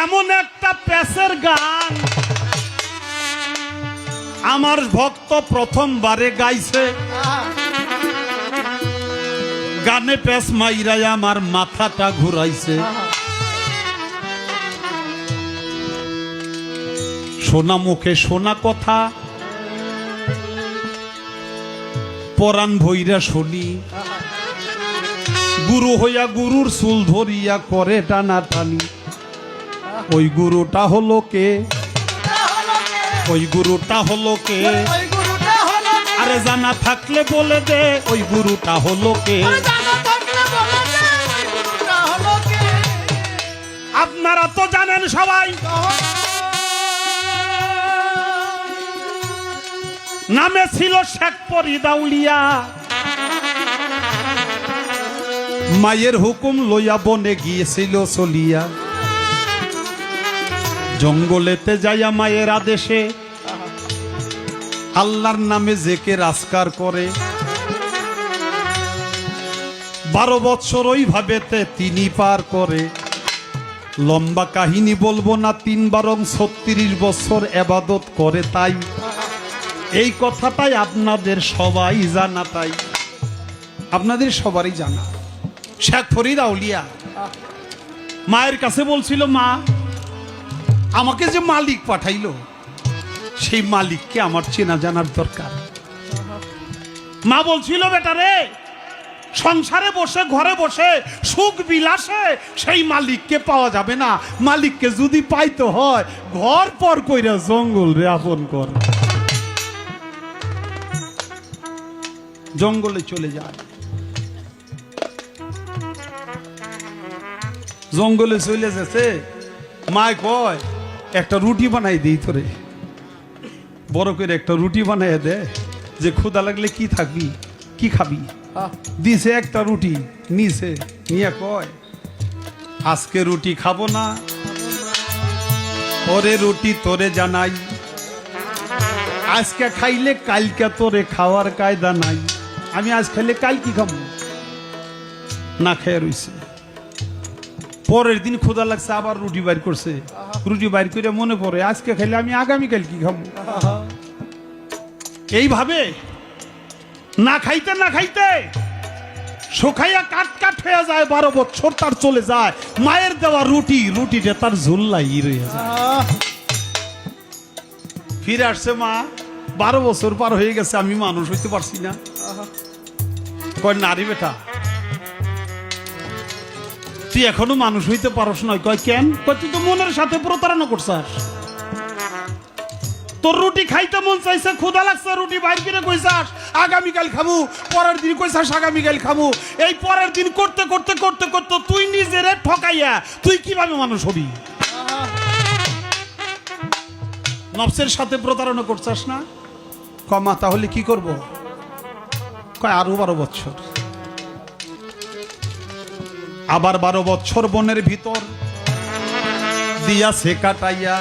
এমন একটা প্যাসের গান আমার ভক্ত প্রথমবারে গাইছে। গানে প্যাস মাইরাই আমার মাথাটা ঘুরাইছে। সোনা মুখে সোনা কথা, পরাণ ভৈরা শুনি। গুরু হইয়া গুরুর চুল ধরিয়া করে টানা টানি ওই গুরুটা হলো কে ওই গুরুটা হলো কে? আরে জানা থাকলে বলে দে, ওই গুরুটা হলো কে? আপনারা তো জানেন সবাই নামে ছিল শেখ পরিদাউলিয়া মায়ের হুকুম লইয়া বনে গিয়েছিল চলিয়া জঙ্গলেতে যাইয়া মায়ের আদেশে আল্লাহর নামে জেকে রাজকার করে। বারো বছর ওইভাবেতে তিনি পার করে। লম্বা কাহিনী বলব না, তিন বারং ছত্রিশ বছর এবাদত করে তাই। এই কথাটাই আপনাদের সবাই জানা তাই। আপনাদের সবারই জানা। শেখ ফরিদ আউলিয়া মায়ের কাছে বলছিল, মা আমাকে যে মালিক পাঠাইলো, সেই মালিককে আমার চেনা জানার দরকার। মা বলছিল, বেটা রে, সংসারে বসে, ঘরে বসে সুখ বিলাসে সেই মালিককে পাওয়া যাবে না। মালিককে যদি পাইতে হয়, ঘর পর কইরা জঙ্গল রে আপন কর। জঙ্গলে চলে যায়। জঙ্গলে চলে যেতে মায় কয় একটা রুটি বানাই দিই তোরে। বড় করে একটা রুটি বানাই দে যে ক্ষুদা লাগলে কি থাকবি কি খাবি? দিছে একটা রুটি নিছে নিয়ে কয় আজকে রুটি খাব না ওরে রুটি তোরে জানাই। আজকে খাইলে কালকে তোরে খাওয়ার কায়দা নাই। আমি আজ খাইলে কাল কি খাব? না খেয়ে রইছে। পরের দিন ক্ষুদা লাগছে আবার রুটি বাইর করছে। রুটি বাইর করে মনে পড়ে, আজকে খাইলে আমি আগামীকাল কি খাব? এইভাবে না খাইতে না খাইতে শুকাইয়া কাট কাট হয়ে যায়, বারো বছর তার চলে যায়। মায়ের দেওয়া রুটি রুটিটা তার ঝুল্লাই ফিরে আসছে মা, বারো বছর পার হয়ে গেছে, আমি মানুষ হইতে পারছি না। কয়, নারী বেটা তুই এখনও মানুষ হইতে পারস নয়। কয় কেন? কয় তুই তো মনের সাথে প্রতারণা করছাস। তোর রুটি খাইতে মন চাইছে ক্ষুধা লাগছে রুটি বাইর করে কইছাস আগামীকাল খামু পরের দিন কইছাস আগামীকাল খামু এই পরের দিন করতে করতে করতে করতে তুই নিজেরে ঠকাইয়া তুই কীভাবে মানুষ হবি? নফসের সাথে প্রতারণা করছাস না? কমা তাহলে কি করব? কয় আরও বারো বছর। আবার বারো বছর বনের ভিতর দিয়া সে কাটাইয়া।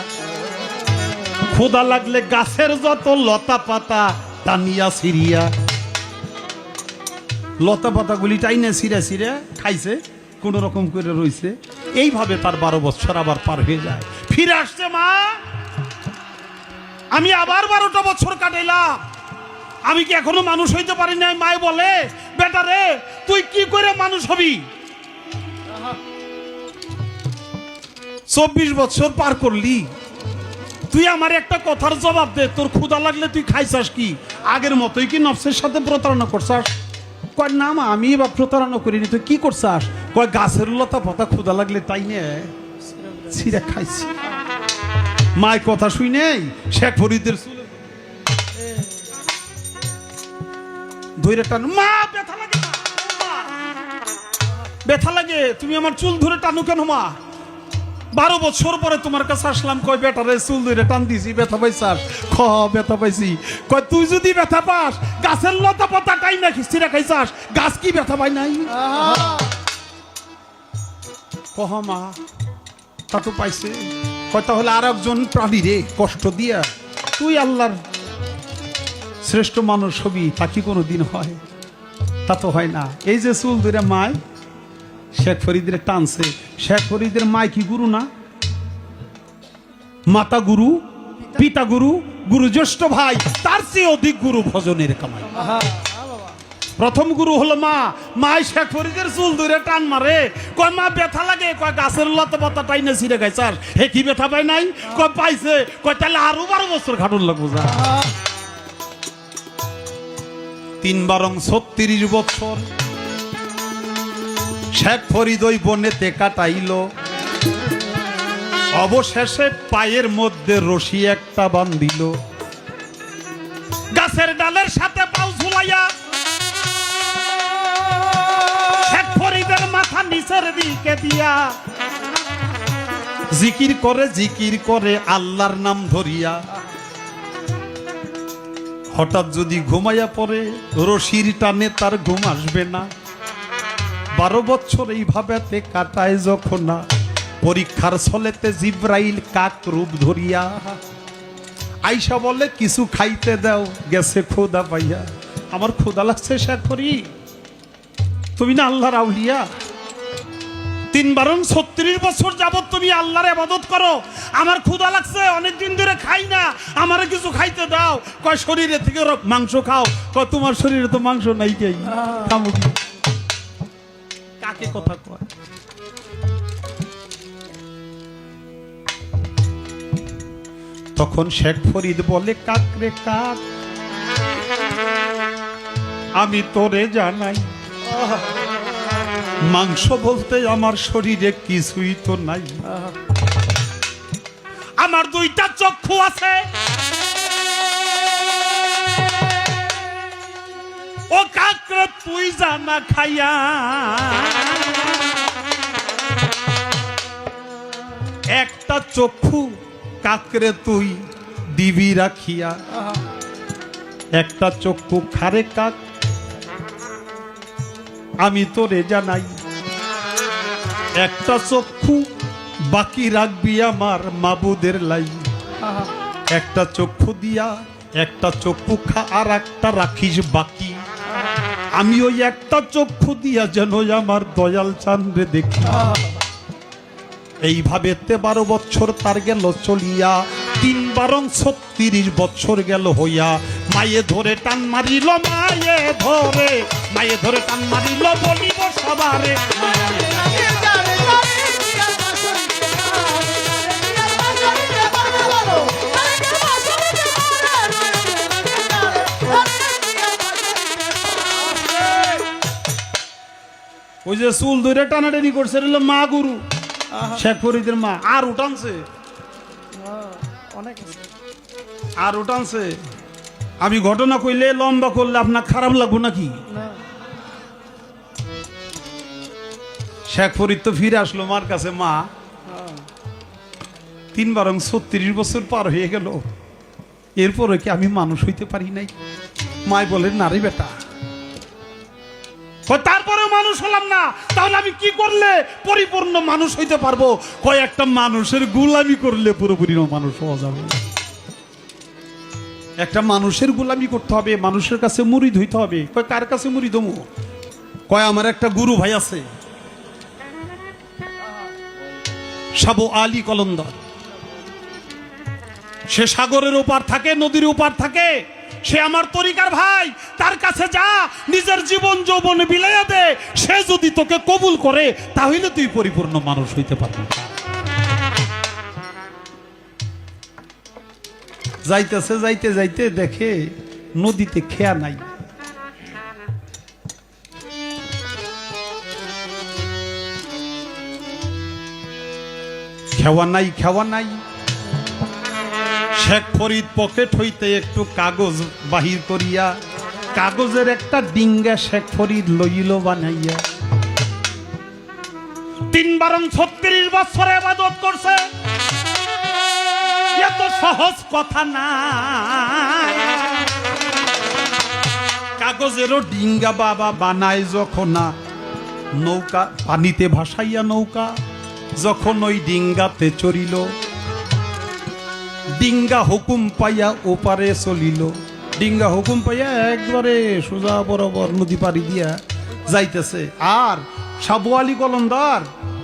ক্ষুদা লাগলে গাছের যত লতা পাতা টানিয়া সিরিয়া লতা পাতাগুলি টাইনে সিরে সিরে খাইছে, কোন রকম করে রইছে। এইভাবে তার বারো বছর আবার পার হয়ে যায়। ফিরে আসছে মা। আমি আবার বারোটা বছর কাটাইলাম। আমি কি এখনও মানুষ হইতে পারি নাই? মায় বলে, বেটা রে, তুই কি করে মানুষ হবি? চব্বিশ বছর পার করলি। তুই আমার একটা কথার জবাব দে, তোর ক্ষুদা লাগলে তুই খাইছাস কি? আগের মতোই কি নফসের সাথে প্রতারণা করছাস? কয়, না মা, আমি এবার প্রতারণা করিনি, তুই কি করছাস? কয়, গাছের লতা পাতা ক্ষুধা লাগলে তাই নে, ছিঁড়ে খাইছি। মায় কথা শুই নেই শেখ ফরিদের ধরে টান। মা, ব্যথা লাগে ব্যথা লাগে, তুমি আমার চুল ধরে টানো কেন মা? বারো বছর পরে তোমার কাছে আসলাম, কয়, বেটারে, চুল ধরে টান দিছি, ব্যথা পাইছাস খ, ব্যথা পাইছি। কয়, তুই যদি ব্যথা পাস, গাছের লতা পাতা টাই না খিস্তিরা খাইছাস, গাছ কি ব্যথা পাই নাই? কহ মা, তা তো পাইছে। কয়, তাহলে আর একজন প্রাণী রে, কষ্ট দিয়া। তুই আল্লাহর শ্রেষ্ঠ মানুষ হবি, তা কি কোনো দিন হয়? তা তো হয় না। এই যে চুল ধরে মায় শেখ ফরিদের টানছে। শেখ ফরিদের মায় কি গুরু না? মাতা গুরু পিতা গুরু গুরু জ্যেষ্ঠ ভাই তার চেয়ে অধিক গুরু ভজনের কামাই। প্রথম গুরু হলো মা। মাই শেখ ফরিদের চুল ধরে টান মারে। কয় মা ব্যথা লাগে? কয় গাছের লতা পাতা টাইনে ছিঁড়ে গাইছে আর হে কি ব্যথা পায় নাই? কয় পাইছে। কয় তাহলে আরও বারো বছর খাটুন লাগবো যা। তিন বারং ছত্রিশ বছর। শেখ ফরিদ ওই বনেতে কাটাইল। অবশেষে পায়ের মধ্যে রশি একটা বান্ধিল। গাছের ডালের সাথে পাউ ঝুলাইয়া ফরিদের মাথা জিকির করে জিকির করে আল্লাহর নাম ধরিয়া হঠাৎ যদি ঘুমাইয়া পড়ে, রশির টানে তার ঘুম আসবে না। বারো বছর এইভাবে কাটায় যখন না, পরীক্ষার ছলেতে জিব্রাইল কাক রূপ ধরিয়া, আইসা বলে, কিছু খাইতে দাও। গেছে খোদা পাইয়া। আমার খোদা লাগছে করি তুমি না আল্লাহর আউলিয়া? তিন বারণ ছত্রিশ বছর যাবত তুমি আল্লাহর আবাদত করো। আমার ক্ষুধা লাগছে অনেক দিন ধরে খাই না। আমারে কিছু খাইতে দাও। কয়, শরীরে থেকে মাংস খাও। কয়, তোমার শরীরে তো মাংস নাই কে? খামো কি? কাকে কথা কয়? তখন শেখ ফরিদ বলে, কাক রে কাক, আমি তোরে জানাই। মাংস বলতে আমার শরীরে কিছুই তো নাই। আমার দুইটা চক্ষু আছে। ও কাকরে তুই জানা খাইয়া। একটা চক্ষু কাকরে তুই দিবি রাখিয়া। একটা চক্ষু খারে কাক, আমি তোরে জানাই। একটা চক্ষু বাকি রাখবি আমার মাবুদের লাই। একটা চক্ষু দিয়া, একটা চক্ষু খা, আর একটা রাখিস বাকি। আমি ওই একটা চক্ষু দিয়া যেন আমার দয়াল চান্দ্রে দেখা। এইভাবে তে বারো বছর তার গেল চলিয়া, তিন বারং ছত্রিশ বছর গেল হইয়া। মায়ে ধরে টান মারিল, মায়ে ধরে মায়ে ধরে টান মারিল বলিব সবারে। ওই যে চুল ধরে টানাটানি করছে হলো মা গুরু। শেখ ফরিদের মা। আর উঠানছে অনেক আর উঠানছে আমি ঘটনা কইলে লম্বা করলে আপনার খারাপ লাগবো নাকি? শেখ ফরিদ তো ফিরে আসলো মার কাছে মা। তিন বারং ছত্রিশ বছর পার হয়ে গেল। এরপরে কি আমি মানুষ হইতে পারি নাই? মাই বলে নারী বেটা। কয়, তারপরেও মানুষ হলাম না। তাহলে আমি কি করলে পরিপূর্ণ মানুষ হইতে পারব? কয়েকটা মানুষের গুলামি করলে পুরোপুরি মানুষ হওয়া যাবে একটা মানুষের গুলামি করতে হবে মানুষের কাছে মুড়ি ধুইতে হবে। কয় কার কাছে মুড়ি দমু কয় আমার একটা গুরু ভাই আছে। সাবু আলী কলন্দর। সে সাগরের ওপার থাকে নদীর ওপার থাকে। সে আমার তরিকার ভাই, তার কাছে যা, নিজের জীবন যৌবন বিলাইয়া দে, সে যদি তোকে কবুল করে, তাহলে তুই পরিপূর্ণ মানুষ হইতে পারবি। যাইতেছে, যাইতে যাইতে দেখে নদীতে খেয়া নাই। খেওয়া নাই খেওয়া নাই। শেখ ফরিদ পকেট হইতে একটু কাগজ বাহির করিয়া, কাগজের একটা ডিঙ্গা শেখ ফরিদ লইল বানাইয়া। তিন বারং ছত্রিশ বছর আবাদত করছে। এত সহজ কথা না কাগজেরও ডিঙ্গা বাবা বানায় যখন না নৌকা, পানিতে ভাসাইয়া নৌকা, যখন ওই ডিঙ্গাতে চড়িল। ডিঙ্গা হুকুম পাইয়া ওপারে চলিল। ডিঙ্গা হুকুম পাইয়া একবারে সোজা বরাবর নদী পাড়ি দিয়া যাইতেছে। আর সাবুয়ালি কলন্দার,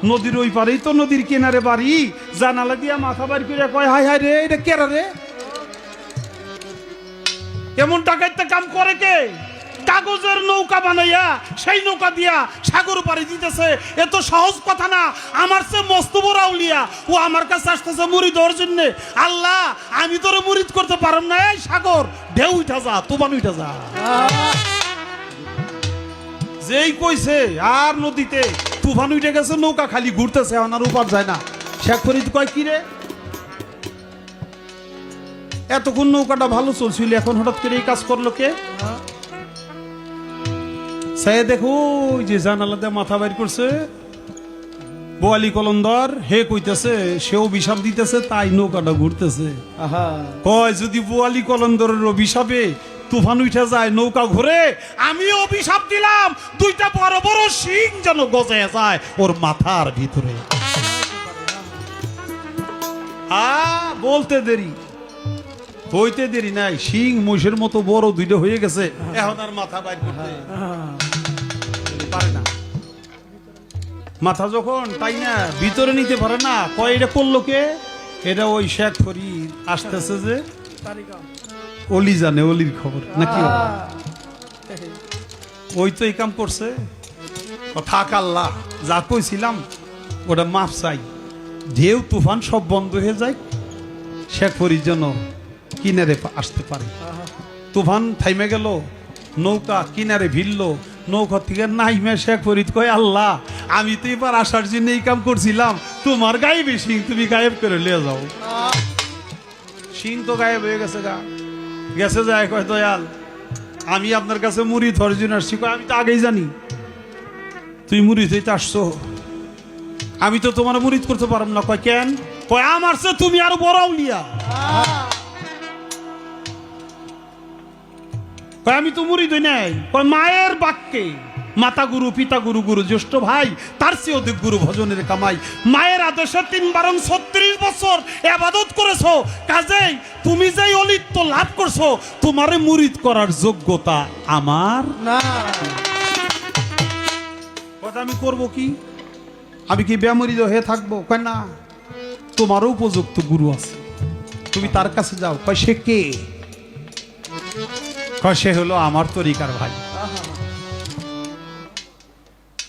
নদীর ওই পারেই তো নদীর কিনারে বাড়ি। জানালা দিয়া মাথা বাড়ি করে কয় হাই হাই রে, এটা কেরা রে? এমন টাকাইতে কাম করে কে? কাগজের নৌকা বানাইয়া, সেই নৌকা দিয়া সাগর পাড়ি দিতেছে। এত সহজ কথা না। আমার সে মস্ত বড় আউলিয়া। ও আমার কাছে আসতেছে মুড়ি দেওয়ার জন্য। আল্লাহ, আমি তোরে মুড়িদ করতে পারম না। এই সাগর, ঢেউ উঠা যা, তুফান উঠা যা। যেই কইছে, আর নদীতে তুফান উঠে গেছে, নৌকা খালি ঘুরতেছে আমার উপার যায় না। শেখ ফরিদ কয়, কি রে? এতক্ষণ নৌকাটা ভালো চলছিল, এখন হঠাৎ করে এই কাজ করল কে? সে দেখো ওই যে জানালাতে মাথা বাইর করছে। বোয়ালি কলন্দর হে কইতেছে সেও বিষাপ দিতেছে তাই নৌকাটা ঘুরতেছে। কয় যদি বোয়ালি কলন্দরের অভিশাপে তুফান উঠে যায় নৌকা ঘুরে আমি অভিশাপ দিলাম দুইটা বড় বড় শিং যেন গজে যায় ওর মাথার ভিতরে। আ বলতে দেরি। হইতে দেরি নাই শিং মহিষের মতো বড় দুইটা হয়ে গেছে এখন আর মাথা বাইর করতে। পারে না। মাথা যখন তাই না ভিতরে নিতে পারে না কয় এটা করল কে? এটা ওই শেখ ফরিদ আসতেছে যে অলি জানে অলির খবর নাকি ওই তো এই কাম করছে। থাক আল্লাহ যা কইছিলাম ওটা মাফ চাই। ঢেউ তুফান সব বন্ধ হয়ে যায় শেখ ফরিদ যেন কিনারে আসতে পারে। তুফান থাইমে গেল নৌকা কিনারে ভিড়ল নৌকা থেকে নাইমে শেখ ফরিদ কয় আল্লাহ আমি তো এবার আসার জন্য এই কাম করছিলাম। তোমার গায়েবে সিং তুমি গায়েব করে লিয়ে যাও। সিং তো গায়েব হয়ে গেছে গা। গেছে যায় কয় দয়াল আমি আপনার কাছে মুড়ি ধরার জন্য আসছি। কয়, আমি তো আগেই জানি। তুই মুড়ি ধইতে আসছো। আমি তো তোমার মুড়িদ করতে পারব না। কয় কেন? কয় আমার তুমি আরও বড় আউলিয়া। আমি তো মুড়ি দই নাই। মায়ের বাক্যে মাতা গুরু পিতা গুরু গুরু জ্যেষ্ঠ ভাই তার চেয়ে অধিক গুরু ভজনের কামাই। মায়ের আদেশে তিন বারং ছত্রিশ বছর আবাদত করেছ। কাজেই তুমি যেই অলিত্য লাভ করছ তোমার মুরিদ করার যোগ্যতা আমার না। কথা আমি করব কি? আমি কি ব্যামরিত হয়ে থাকব? কয় না তোমারও উপযুক্ত গুরু আছে। তুমি তার কাছে যাও। কয় সে কে? সে হলো আমার তরিকার ভাই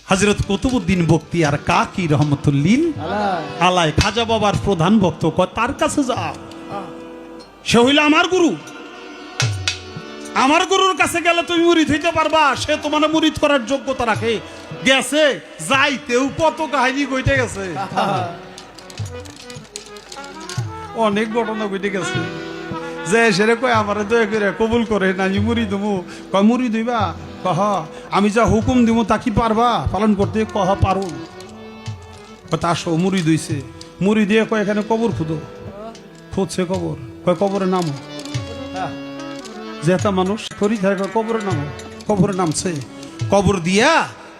হজরত কুতুবুদ্দিন বক্তিয়ার কাকি রহমতুল্লিন আলায় খাজা বাবার প্রধান ভক্ত তার কাছে যাও সে হইল আমার গুরু আমার গুরুর কাছে গেলে তুমি মুরিদ হইতে পারবা সে তোমার মুরিদ করার যোগ্যতা রাখে গেছে যাইতেও কত কাহিনী কইতে গেছে অনেক ঘটনা কইতে গেছে যে সেরে কয় আমারে দয়া করে কবুল করে না মুড়ি দেবো কয়, মুড়ি দিবা কহ, আমি যা হুকুম দিব তা কি পারবা? পালন করতে কহ, পারো। তা আসো মুড়ি দইছে। মুড়ি দিয়ে কয়, এখানে কবর খুদো। খুঁজছে কবর। কয়, কবরে নামো। যেটা মানুষ করি থাকে কবরে নামো। কবরে নামছে। কবর দিয়া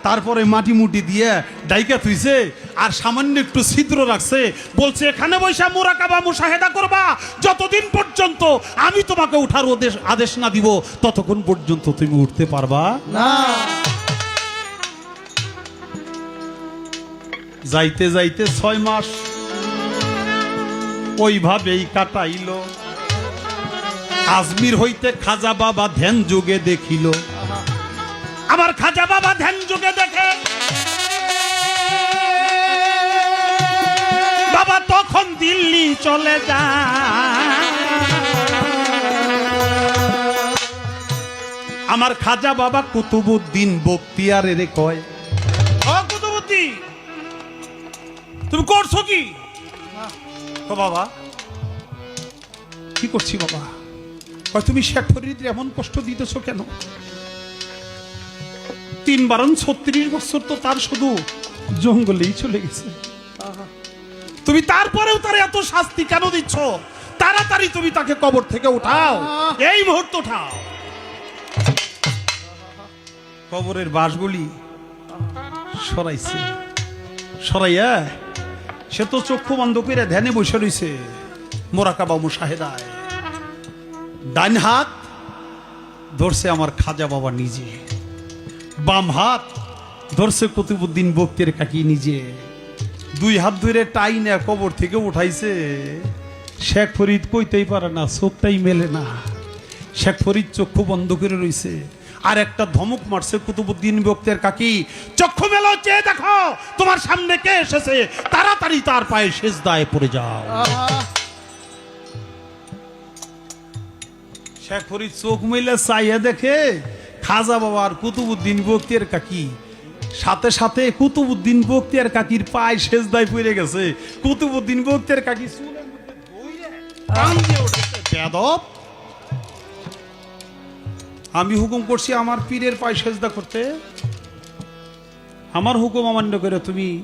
তারপরে মাটি মুটি দিয়ে ডাইকা থুইছে আর সামান্য একটু ছিদ্র রাখছে। বলছে, এখানে বৈশা মোরাকাবা মুশাহেদা করবা। যতদিন পর্যন্ত আমি তোমাকে উঠার আদেশ না দিব, ততক্ষণ পর্যন্ত তুমি উঠতে পারবা না। যাইতে যাইতে ছয় মাস ওইভাবেই কাটাইল। আজমির হইতে খাজা বাবা ধ্যান যুগে দেখিল। আমার খাজা বাবা ধ্যান যুগে দেখে। বাবা তখন দিল্লি চলে যায়। আমার খাজা বাবা কুতুবুদ্দিন বক্তিয়ারের কয়। ও কুতুবুদ্দিন, তুমি করছ কি? বাবা, কি করছি বাবা? তুমি শেখ ফরিদ এমন কষ্ট দিতেছ কেন? তিন বারণ ছত্রিশ বছর তো তার শুধু জঙ্গলেই চলে গেছে। তুমি তারপরেও তার এত শাস্তি কেন দিচ্ছ? তাড়াতাড়ি তুমি তাকে কবর থেকে উঠাও। এই মুহূর্ত উঠাও। কবরের বাসগুলি সরাইছে। সরাইয়া সে তো চক্ষু বন্ধ করে ধ্যানে বসে রইছে। মোরাকাবা মুশাহেদায়। ডান হাত ধরছে আমার খাজা বাবা নিজে। বাম হাত ধরছে কুতুবুদ্দিন বক্তের কাকি নিজে। দুই হাত ধরে টাই না কবর থেকে উঠাইছে। শেখ ফরিদ কইতেই পারে না চোখটাই মেলে না। শেখ ফরিদ চক্ষু বন্ধ করে রইছে। আর একটা ধমক মারছে কুতুবুদ্দিন বক্তের কাকি। চক্ষু মেলো চেয়ে দেখো তোমার সামনে কে এসেছে? তাড়াতাড়ি তার পায়ে শেষ দায়ে পড়ে যাও। শেখ ফরিদ চোখ মিলে চাইয়া দেখে খাজা বাবা আর কুতুবুদ্দিন বক্তিয়ার কাকি। সাথে সাথে কুতুবুদ্দিন বক্তিয়ার কাকির পায়ে শেষ দায় পড়ে গেছে। কুতুবুদ্দিন বক্তিয়ার কাকি আমি হুকুম করছি আমার পীরের পায়ে সেজদা করতে। আমার হুকুম অমান্য করে তুমি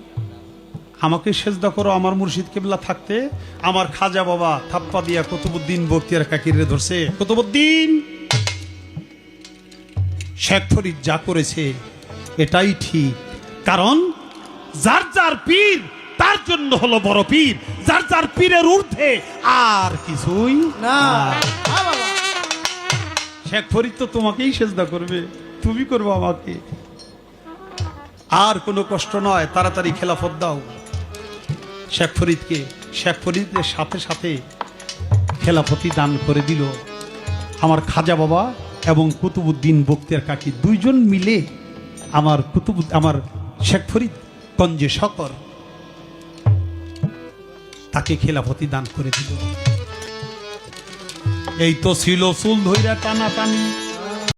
আমাকে সেজদা করো, আমার মুর্শিদ কেবলা থাকতে। আমার খাজা বাবা থাপ্পা দিয়া কুতুবুদ্দিন বক্তিয়ার কাকিরে ধরছে। কুতুবুদ্দিন! শেখ ফরিদ যা করেছে এটাই ঠিক। কারণ যার যার পীর তার জন্য হলো বড় পীর। যার যার পীরের ঊর্ধ্বে আর কিছুই না। শেখ ফরিদ তো তোমাকেই সেজদা করবে তুমি করবে আমাকে। আর কোনো কষ্ট নয় তাড়াতাড়ি খেলাফত দাও। শেখ ফরিদকে শেখ ফরিদের সাথে সাথে খেলাফতি দান করে দিল। আমার খাজা বাবা কুতুবুদ্দিন বক্তের কাকি দুইজন মিলে আমার কুতুব, আমার শেখ ফরিদ কঞ্জে তাকে খেলাফতি দান করে দিল। এই তো ছিল চুল ধৈরা টানা টানি